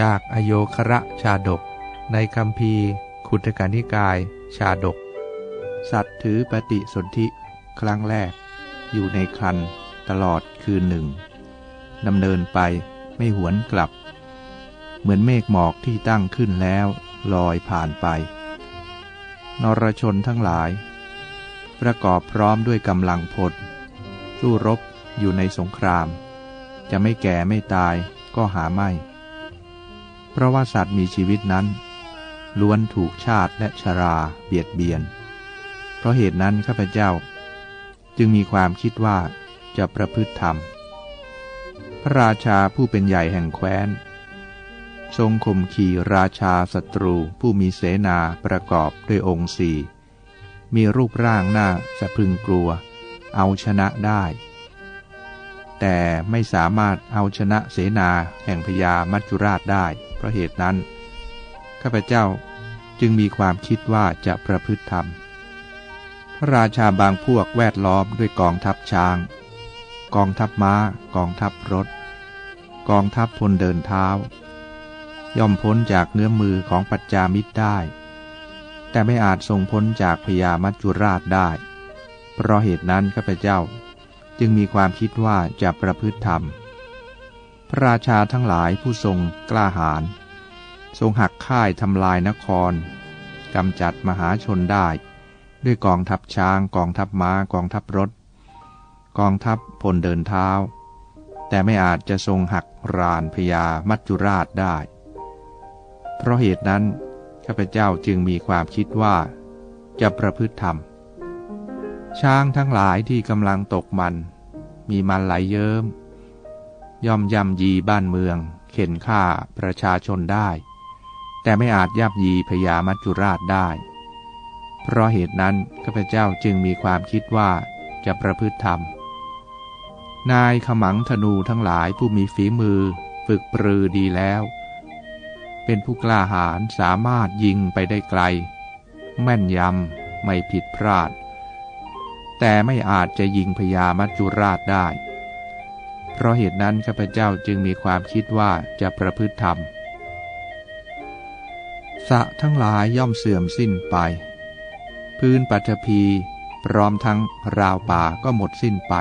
จากอโยคระชาดก ในคำพีขุทกานิกาย ชาดก สัตว์ถือปฏิสนธิครั้งแรก อยู่ในครันตลอดคืนหนึ่งดำเนินไปไม่หวนกลับ เหมือนเมฆหมอกที่ตั้งขึ้นแล้วลอยผ่านไป นรชนทั้งหลาย ประกอบพร้อมด้วยกำลังพลสู้รบอยู่ในสงคราม จะไม่แก่ไม่ตายก็หาไม่ เพราะว่าสัตว์มีชีวิตนั้น ล้วนถูกชาติและชราเบียดเบียน เพราะเหตุนั้นข้าพเจ้า จึงมีความคิดว่าจะประพฤติธรรม พระราชาผู้เป็นใหญ่แห่งแคว้น ทรงข่มขี่ราชาศัตรูผู้มีเสนาประกอบด้วยองค์สี่มีรูปร่างหน้าสะพรึงกลัว เอาชนะได้ แต่ไม่สามารถเอาชนะเสนาแห่งพญามัจจุราชได้ ราะเหตุนั้น ข้าพเจ้าจึงมีความคิดว่าจะประพฤติธรรม พระราชาบางพวกแวดล้อมด้วยกองทัพช้าง กองทัพม้า กองทัพรถ กองทัพพลเดินเท้า ย่อมพ้นจากเนื้อมือของปัจจามิตรได้ แต่ไม่อาจทรงพ้นจากพญามัจจุราชได้ เพราะเหตุนั้นข้าพเจ้าจึงมีความคิดว่าจะประพฤติธรรม พระราชาทั้งหลายผู้ทรงกล้าหาญทรงหักค่ายทำลายนครกำจัดมหาชนได้ ด้วยกองทัพช้างกองทัพม้ากองทัพรถ กองทัพพลเดินเท้า แต่ไม่อาจจะทรงหักรานพญามัจจุราชได้ เพราะเหตุนั้นข้าพเจ้าจึงมีความคิดว่าจะประพฤติธรรม ช้างทั้งหลายที่กำลังตกมัน มีมันไหลเยิ้ม ย่อมย่ำยีบ้านเมือง เข็นฆ่าประชาชนได้ แต่ไม่อาจยับยีพญามัจจุราชได้ เพราะเหตุนั้นข้าพเจ้าจึงมีความคิดว่าจะประพฤติธรรม นายขมังธนูทั้งหลายผู้มีฝีมือฝึกปรือดีแล้ว เป็นผู้กล้าหาญสามารถยิงไปได้ไกล แม่นยำไม่ผิดพลาด แต่ไม่อาจจะยิงพญามัจจุราชได้ เพราะเหตุนั้นข้าพเจ้าจึงมีความคิดว่าจะประพฤติธรรม สะทั้งหลายย่อมเสื่อมสิ้นไป พื้นปัทภีพร้อมทั้งราวป่าก็หมดสิ้นไป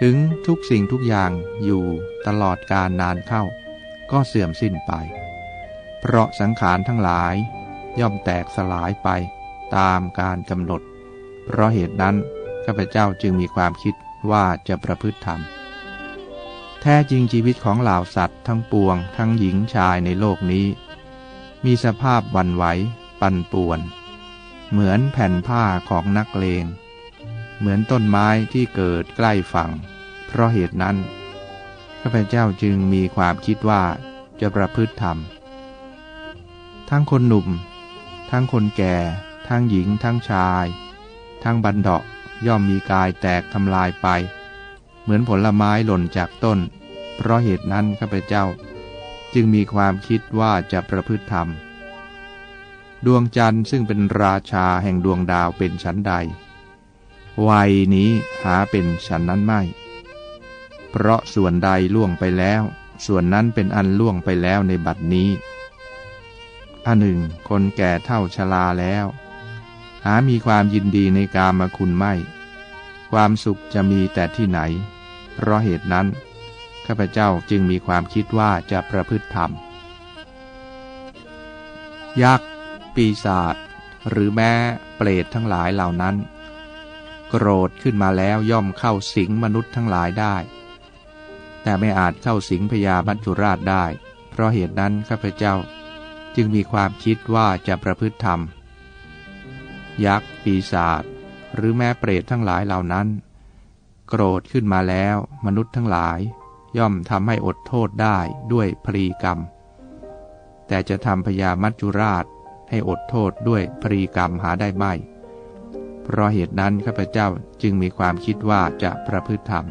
ถึงทุกสิ่งทุกอย่างอยู่ตลอดการนานเข้า ก็เสื่อมสิ้นไป เพราะสังขารทั้งหลายย่อมแตกสลายไปตามการกำหนด เพราะเหตุนั้นข้าพเจ้าจึงมีความคิดว่าจะประพฤติธรรม แท้จริงชีวิตของเหล่าสัตว์ทั้งปวง ทั้งหญิงชายในโลกนี้ มีสภาพวันไหว ปั่นป่วน เหมือนแผ่นผ้าของนักเลง เหมือนต้นไม้ที่เกิดใกล้ฝั่ง เพราะเหตุนั้นข้าพเจ้าจึงมีความคิดว่าจะประพฤติธรรม ทั้งคนหนุ่ม ทั้งคนแก่ ทั้งหญิงทั้งชาย ทั้งบันดาะย่อมมีกายแตกทำลายไป เหมือนผลไม้หล่นจากต้น เพราะเหตุนั้นข้าพเจ้า จึงมีความคิดว่าจะประพฤติธรรม ดวงจันทร์ซึ่งเป็นราชาแห่งดวงดาวเป็นชั้นใด วัยนี้หาเป็นฉันนั้นไม่ เพราะส่วนใดล่วงไปแล้ว ส่วนนั้นเป็นอันล่วงไปแล้วในบัดนี้อันหนึ่ง คนแก่เท่าชราแล้ว หามีความยินดีในกามคุณไม่ ความสุขจะมีแต่ที่ไหน เพราะเหตุนั้น ข้าพเจ้าจึงมีความคิดว่าจะประพฤติธรรม ยักษ์ ปีศาจ หรือแม้เปรตทั้งหลายเหล่านั้น โกรธขึ้นมาแล้วย่อมเข้าสิงมนุษย์ทั้งหลายได้ แต่ไม่อาจเข้าสิงพญามัจจุราชได้ เพราะเหตุนั้นข้าพเจ้าจึงมีความคิดว่าจะประพฤติธรรม ยักษ์ ปีศาจ หรือแม้เปรตทั้งหลายเหล่านั้น โกรธขึ้นมาแล้ว มนุษย์ทั้งหลาย ย่อมทำให้อดโทษได้ด้วยพรีกรรม แต่จะทำพญามัจจุราชให้อดโทษด้วยพรีกรรมหาได้ไม่ เพราะเหตุนั้นข้าพเจ้าจึงมีความคิดว่าจะประพฤติธรรม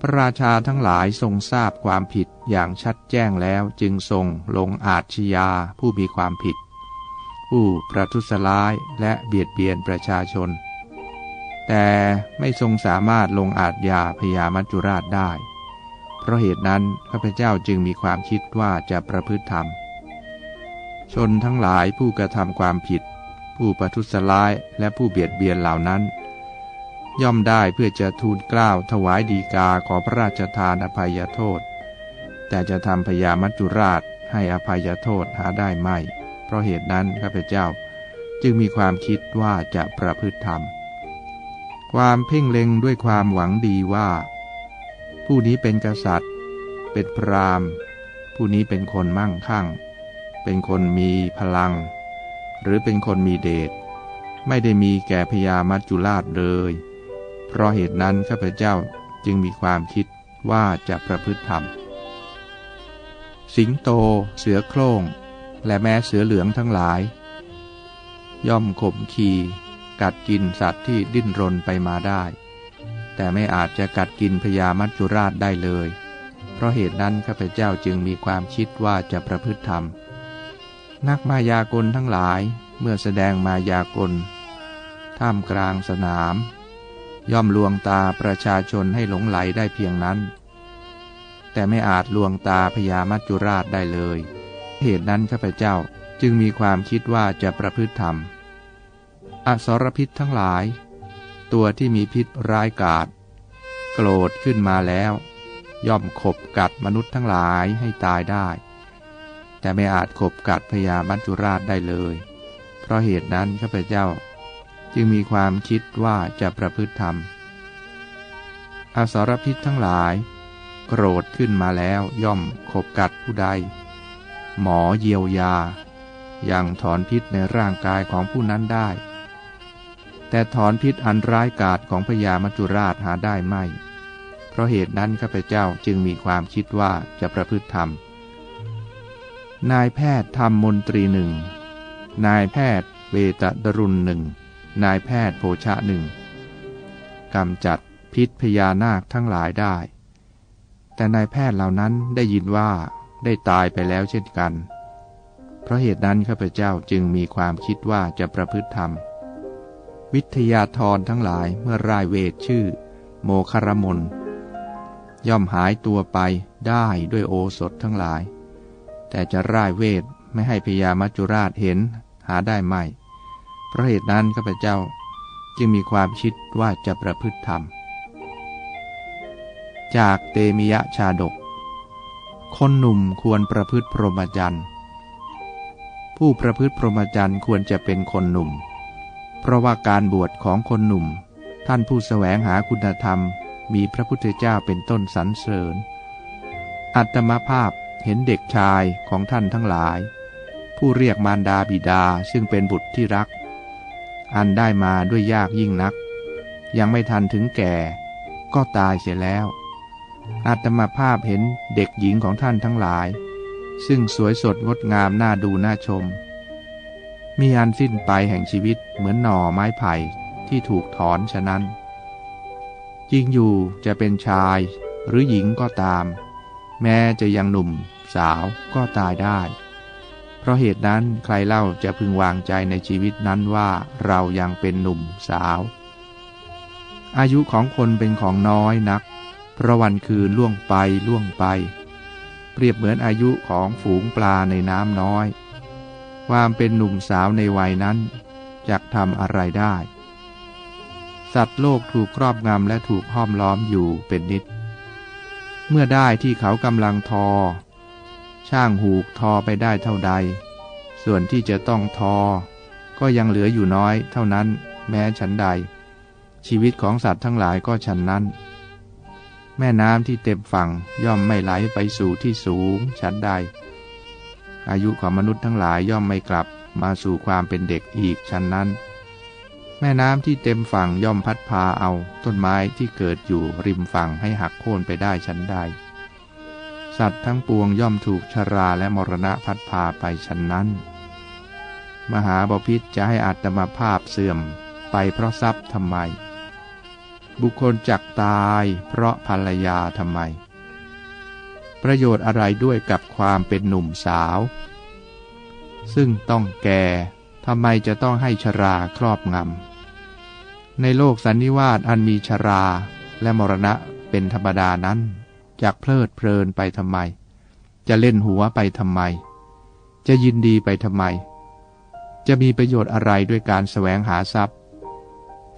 พระราชาทั้งหลายทรงทราบความผิดอย่างชัดแจ้งแล้วจึงทรงลงอาชญาผู้มีความผิด ผู้ประทุษร้ายและเบียดเบียนประชาชน แต่ไม่ทรงสามารถลงอาชญาพยามัจจุราชได้ เพราะเหตุนั้นข้าพเจ้าจึงมีความคิดว่าจะประพฤติธรรม ชนทั้งหลายผู้กระทำความผิด ผู้ประทุษร้ายและผู้เบียดเบียนเหล่านั้น ย่อมได้เพื่อจะทูลกล้าวถวายดีกาขอพระราชทานอภัยโทษ แต่จะทำพยามัจจุราชให้อภัยโทษหาได้ไม่ เพราะเหตุนั้นข้าพเจ้าจึงมีความคิดว่าจะประพฤติธรรม ความเพ่งเล็งด้วยความหวังดีว่า ผู้นี้เป็นกษัตริย์ เป็นพราหมณ์ ผู้นี้เป็นคนมั่งคั่ง เป็นคนมีพลัง หรือเป็นคนมีเดชไม่ได้มีแก่พญามัจจุราชเลย เพราะเหตุนั้นข้าพเจ้าจึงมีความคิดว่าจะประพฤติธรรม สิงโต เสือโคร่ง และแม้เสือเหลืองทั้งหลาย ย่อมข่มขี กัดกินสัตว์ที่ดิ้นรนไปมาได้ แต่ไม่อาจจะกัดกินพญามัจจุราชได้เลย เพราะเหตุนั้นข้าพเจ้าจึงมีความคิดว่าจะประพฤติธรรม นักมายากลทั้งหลายเมื่อแสดงมายากล ท่ามกลางสนาม ย่อมลวงตาประชาชนให้หลงไหลได้เพียงนั้น แต่ไม่อาจลวงตาพญามัจจุราชได้เลย เหตุนั้นข้าพเจ้าจึงมีความคิดว่าจะประพฤติธรรม อสรพิษทั้งหลาย ตัวที่มีพิษร้ายกาจโกรธขึ้นมาแล้ว ย่อมขบกัดมนุษย์ทั้งหลายให้ตายได้ แต่ไม่อาจขบกัดพญามัจจุราชได้เลย เพราะเหตุนั้นข้าพเจ้า จึงมีความคิดว่าจะประพฤติธรรม อสรพิษทั้งหลาย โกรธขึ้นมาแล้วย่อมขบกัดผู้ใด หมอเยียวยา ยังถอนพิษในร่างกายของผู้นั้นได้ แต่ถอนพิษอันร้ายกาจของพญามัจจุราชหาได้ไม่ เพราะเหตุนั้นข้าพเจ้าจึงมีความคิดว่าจะประพฤติธรรม นายแพทย์ทำมนตรีหนึ่ง นายแพทย์เวตดรุณหนึ่ง นายแพทย์โภชะหนึ่งกำจัดพิษพญานาคทั้งหลายได้ แต่นายแพทย์เหล่านั้นได้ยินว่าได้ตายไปแล้วเช่นกัน เพราะเหตุนั้นข้าพเจ้าจึงมีความคิดว่าจะประพฤติธรรม วิทยาธรทั้งหลายเมื่อรายเวทชื่อ โมคารมน ย่อมหายตัวไปได้ด้วยโอสถทั้งหลาย แต่จะรายเวทไม่ให้พญามัจจุราชเห็นหาได้ไม่ เพราะเหตุนั้นข้าพเจ้าจึงมีความคิดว่าจะประพฤติธรรม จากเตมิยะชาดก คนหนุ่มควรประพฤติพรหมจรรย์ ผู้ประพฤติพรหมจรรย์ควรจะเป็นคนหนุ่ม เพราะว่าการบวชของคนหนุ่ม ท่านผู้แสวงหาคุณธรรม มีพระพุทธเจ้าเป็นต้นสรรเสริญ อัตมภาพเห็นเด็กชายของท่านทั้งหลาย ผู้เรียกมารดาบิดาซึ่งเป็นบุตรที่รัก อันได้มาด้วยยากยิ่งนัก ยังไม่ทันถึงแก่ ก็ตายเสียแล้วอาตมาภาพเห็นเด็กหญิงของท่านทั้งหลาย ซึ่งสวยสดงดงามน่าดูน่าชม มีอันสิ้นไปแห่งชีวิตเหมือนหน่อไม้ไผ่ที่ถูกถอนฉะนั้น จริงอยู่จะเป็นชายหรือหญิงก็ตาม แม้จะยังหนุ่มสาวก็ตายได้ เพราะเหตุนั้นใครเล่าจะพึงวางใจในชีวิตนั้นว่าเรายังเป็นหนุ่มสาว อายุของคนเป็นของน้อยนัก เพราะวันคืนล่วงไปล่วงไป เปรียบเหมือนอายุของฝูงปลาในน้ำน้อย ความเป็นหนุ่มสาวในวัยนั้นจะทำอะไรได้ สัตว์โลกถูกครอบงำและถูกห้อมล้อมอยู่เป็นนิด เมื่อได้ที่เขากำลังทอ ช่างหูกทอไปได้เท่าใด ส่วนที่จะต้องทอ ก็ยังเหลืออยู่น้อยเท่านั้นแม้ฉันใด ชีวิตของสัตว์ทั้งหลายก็ฉันนั้น แม่น้ำที่เต็มฝั่งย่อมไม่ไหลไปสู่ที่สูงฉันใด อายุของมนุษย์ทั้งหลายย่อมไม่กลับมาสู่ความเป็นเด็กอีกฉันนั้น แม่น้ำที่เต็มฝั่งย่อมพัดพาเอาต้นไม้ที่เกิดอยู่ริมฝั่งให้หักโค่นไปได้ฉันใด สัตว์ทั้งปวงย่อมถูกชราและมรณะพัดพาไปฉันนั้น มหาบพิษจะให้อัตมาภาพเสื่อมไปเพราะทรัพย์ทำไม บุคคลจักตายเพราะภรรยาทำไม ประโยชน์อะไรด้วยกับความเป็นหนุ่มสาว ซึ่งต้องแก่ทำไมจะต้องให้ชราครอบงำในโลกสันนิวาตอันมีชราและมรณะเป็นธรรมดานั้นจะเพลิดเพลินไปทำไม จะเล่นหัวไปทำไม จะยินดีไปทำไม จะมีประโยชน์อะไรด้วยการแสวงหาทรัพย์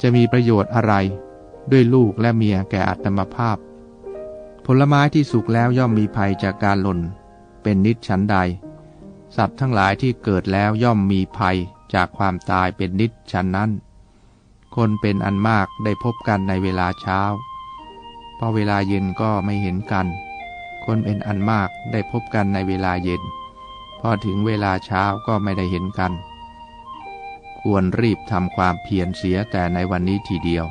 จะมีประโยชน์อะไรด้วยลูกและเมียแก่อัตมภาพ ผลไม้ที่สุกแล้วย่อมมีภัยจากการหล่น เป็นนิดชั้นใด สัตว์ทั้งหลายที่เกิดแล้วย่อมมีภัยจากความตายเป็นนิดชั้นนั้น คนเป็นอันมากได้พบกันในเวลาเช้า พอเวลาเย็นก็ไม่เห็นกัน คนเป็นอันมากได้พบกันในเวลาเย็น พอถึงเวลาเช้าก็ไม่ได้เห็นกัน ควรรีบทำความเพียรเสียแต่ในวันนี้ทีเดียว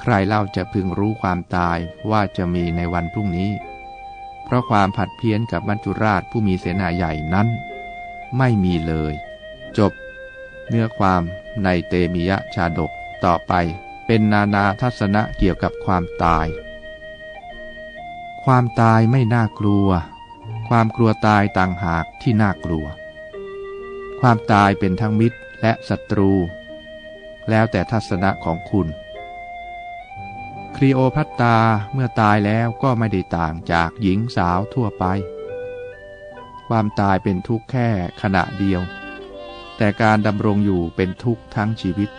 ใครเล่าจะพึงรู้ความตายว่าจะมีในวันพรุ่งนี้ เพราะความผัดเพี้ยนกับมัจจุราชผู้มีเสนาใหญ่นั้น ไม่มีเลย จบ เนื้อความในเตมิยะชาดกต่อไปเป็นนานาทัศนะเกี่ยวกับความตาย ความตายไม่น่ากลัว ความกลัวตายต่างหากที่น่ากลัว ความตายเป็นทั้งมิตรและศัตรู แล้วแต่ทัศนะของคุณ ครีโอพัตตาเมื่อตายแล้วก็ไม่ได้ต่างจากหญิงสาวทั่วไป ความตายเป็นทุกข์แค่ขณะเดียว แต่การดำรงอยู่เป็นทุกข์ทั้งชีวิต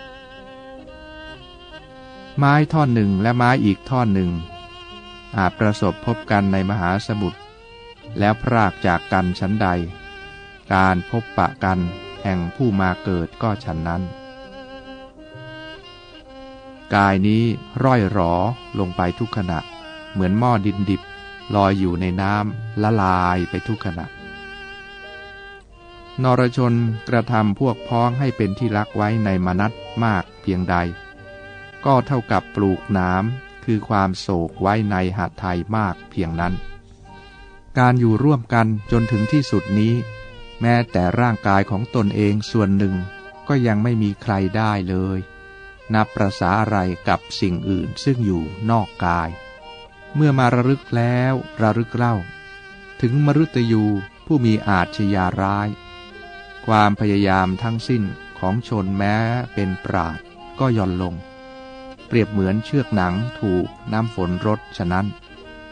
ไม้ท่อนหนึ่งและไม้อีกท่อนหนึ่ง อาจประสบพบกันในมหาสมุทรแล้วพรากจากกันชั้นใด การพบปะกันแห่งผู้มาเกิดก็ฉันนั้น กายนี้ร่อยหรอลงไปทุกขณะ เหมือนหม้อดินดิบลอยอยู่ในน้ำละลายไปทุกขณะ นรชนกระทำพวกพ้องให้เป็นที่รักไว้ในมนัตมากเพียงใด ก็เท่ากับปลูกน้ำคือความโศกไว้ในหาไทยมากเพียงนั้น การอยู่ร่วมกันจนถึงที่สุดนี้ แม้แต่ร่างกายของตนเองส่วนหนึ่งก็ยังไม่มีใครได้เลย นับประษาอะไรกับสิ่งอื่นซึ่งอยู่นอกกาย เมื่อมาระลึกแล้วระลึกเล่า ถึงมรุตยูผู้มีอาชญาร้าย ความพยายามทั้งสิ้นของชนแม้เป็นปราดก็ย่อนลง เปรียบเหมือนเชือกหนังถูกน้ำฝนรดฉะนั้น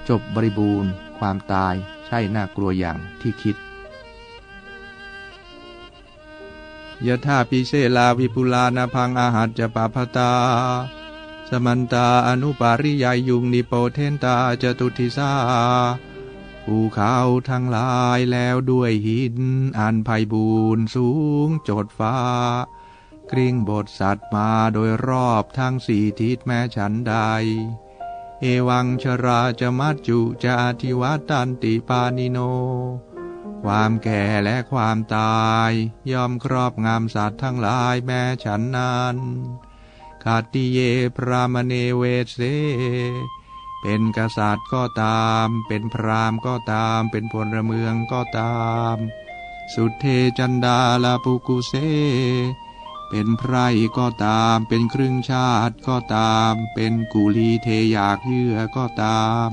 จบบริบูรณ์ ความตายใช่น่ากลัวอย่างที่คิด ยะธาปิเชลาวิปุลานาพังอาหัจจะปาพตา สมันตาอนุปาริยายุงนิโปเทนตาจตุทิสาภูเขาทั้งหลายแล้วด้วยหิน อันไพบูรณ์สูงโจดฟ้า กริ่งบทสัตว์มาโดยรอบทั้งสี่ทิศแม้ฉันใด เอวังชราจะมัจจุจะอธิวัตันติปานิโน ความแก่และความตายย่อมครอบงำสัตว์ทั้งหลายแม้ฉันนั้นคาติเยพรามเนเวเส เป็นกษัตริย์ก็ตาม เป็นพรามก็ตาม เป็นพลเมืองก็ตาม สุเทจันดาลาปุกุเซเป็นไพรก็ตาม เป็นครึ่งชาติก็ตาม เป็นกุลีเทอยากเยื่อก็ตาม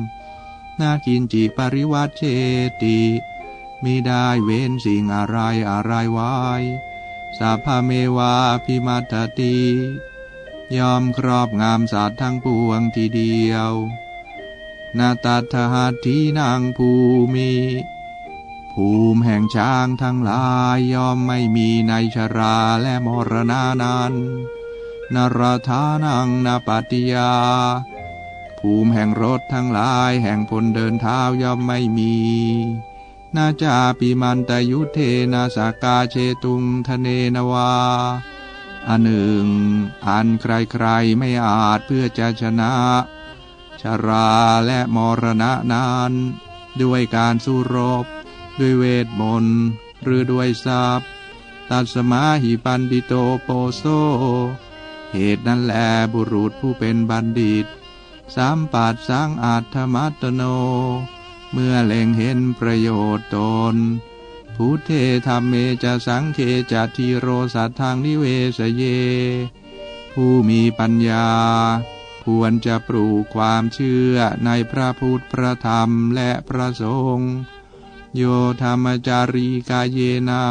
นากินจิปริวัตเชติ มิได้เว้นสิ่งอะไรอะไรไว้สัพพเมวาพิมัตติยอมครอบงามสัตว์ทั้งปวงทีเดียว นาตัทหัตทีนางภูมิ ภูมิแห่งช้างทั้งหลายยอมไม่มีในชราและมรณานั้นนรธานังนาปฏิยา ภูมิแห่งรถทั้งหลายแห่งพลเดินเท้าย่อมไม่มี นาจาปิมันตยุเทนาสากาเชตุงทะเนนวา อันหนึ่ง อันใครๆไม่อาจเพื่อจะชนะ ชราและมรณะนั้น ด้วยการสู้รบ ด้วยเวทมนต์ หรือด้วยทรัพย์ ตัดสมาหิปันดิโตโปโซ เหตุนั้นแลบุรุษผู้เป็นบัณฑิต สามปัดสังอาตมัตโน เมื่อเล็งเห็นประโยชน์ตนพุทเทธรรมเมจะสังเคจทีโรสัตทางนิเวสเย ผู้มีปัญญา ควรจะปลูกความเชื่อในพระพุทธพระธรรมและพระสงฆ์โยธรรมจารีกายเยนา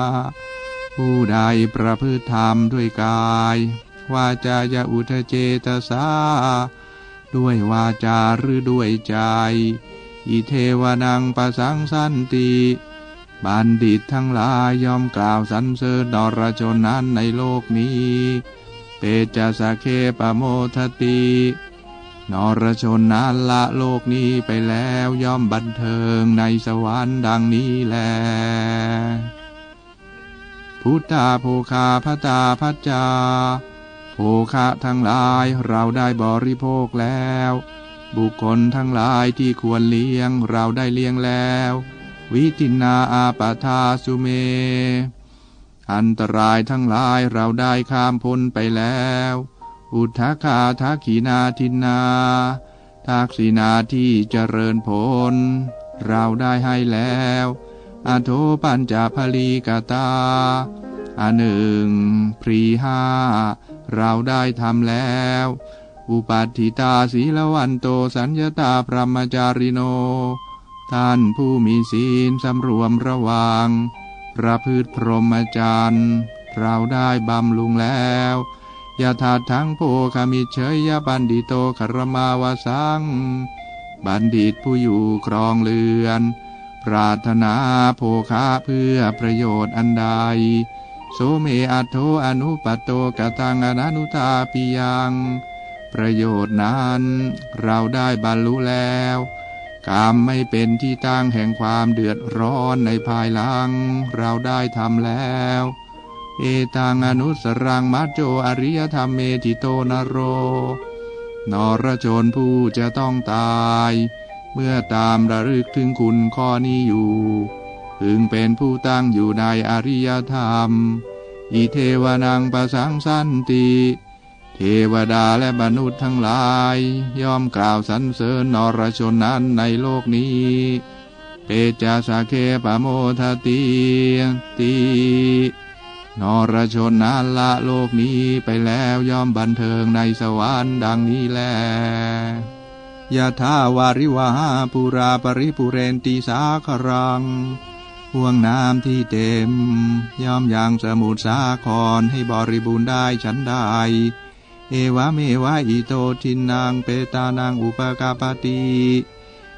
ผู้ใดประพฤติธรรมด้วยกาย วาจายอุทเจตสา ด้วยวาจาหรือด้วยใจ อิเทวนังประสังสันติบัณฑิตทั้งหลายยอมกล่าวสรรเสริญนรชนนั้นในโลกนี้ เปจาสเคปโมทตินรชนนั้นละโลกนี้ไปแล้วย่อมบันเทิงในสวรรค์ดังนี้แล พุทธาโภคาพตาพัจจา โภคะทั้งหลายเราได้บริโภคแล้ว บุคคลทั้งหลายที่ควรเลี้ยงเราได้เลี้ยงแล้ว วิตินาอาปาทาสุเม อันตรายทั้งหลายเราได้ข้ามพ้นไปแล้ว อุทธคาทักขีนาทินาทักษินาที่เจริญผล เราได้ให้แล้วอโทปัญจพลีกตาอันหนึ่งพรีห้าเราได้ทำแล้ว อุปัฏฐิตาศีลวันโตสัญญาตาพรหมจาริโน ท่านผู้มีศีลสำรวมระวังประพฤติพรหมจรรย์เราได้บำลุงแล้วยาถาทั้งโภคามิเฉยยบันดิโตคารมาวาสัง บัณฑิตผู้อยู่ครองเรือน ปรารถนาโภคะเพื่อประโยชน์อันใดโสเมอัตโทอนุปัตโตกตังอนันุตาปิยัง ประโยชน์นั้น เราได้บรรลุแล้วกามไม่เป็นที่ตั้งแห่งความเดือดร้อนในภายหลัง เราได้ทำแล้ว เอตังอนุสรังมัจโจอริยธรรมเมติโตนโร นรชนผู้จะต้องตาย เมื่อตามระลึกถึงคุณข้อนี้อยู่พึงเป็นผู้ตั้งอยู่ในอริยธรรม อิเทวนังประสังสันติ ทวดาและมนุษย์ทั้งหลาย ย่อมกล่าวสรรเสริญนรชนนั้นในโลกนี้ เปจาสาเคปโมทติตีนรชนนั้นละโลกนี้ไปแล้วย่อมบันเทิงในสวรรค์ดังนี้แลยะทาวาริวหาปุราปริปุเรนตีสาครังห่วงน้ำที่เต็ม ย่อมยังสมุทรสาครให้บริบูรณ์ได้ฉันได้ เอวะเมวะอิโตทินังเปตานังอุปกาปติ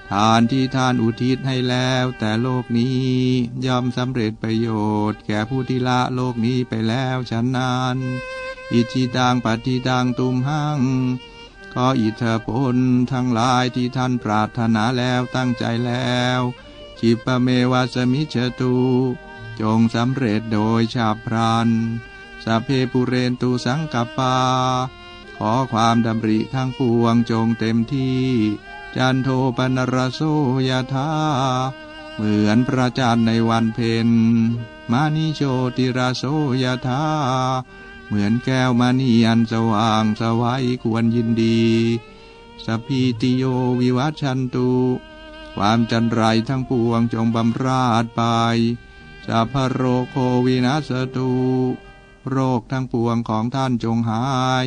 ทานที่ทานอุทิศให้แล้วแต่โลกนี้ย่อมสำเร็จประโยชน์ แก่ผู้ที่ละโลกนี้ไปแล้วฉันนั้นอิจิตังปฏิตังตุมหังก็อิทธผลทั้งหลายที่ท่านปรารถนาแล้วตั้งใจแล้วจิปะเมวะสมิจตุจงสำเร็จโดยชาพรันสัพเพปุเรนตุสังกปา ขอความดำริทั้งปวงจงเต็มที่ จันโทปนรโสยธาเหมือนพระจันทร์ในวันเพ็ญมานิโชติราโสยธาเหมือนแก้วมณีอันสว่างสวัยควรยินดี สพีติโยวิวัชชันตุ ความจันไรทั้งปวงจงบำราดไปสัพโรโควินาสตุ โรคทั้งปวงของท่านจงหาย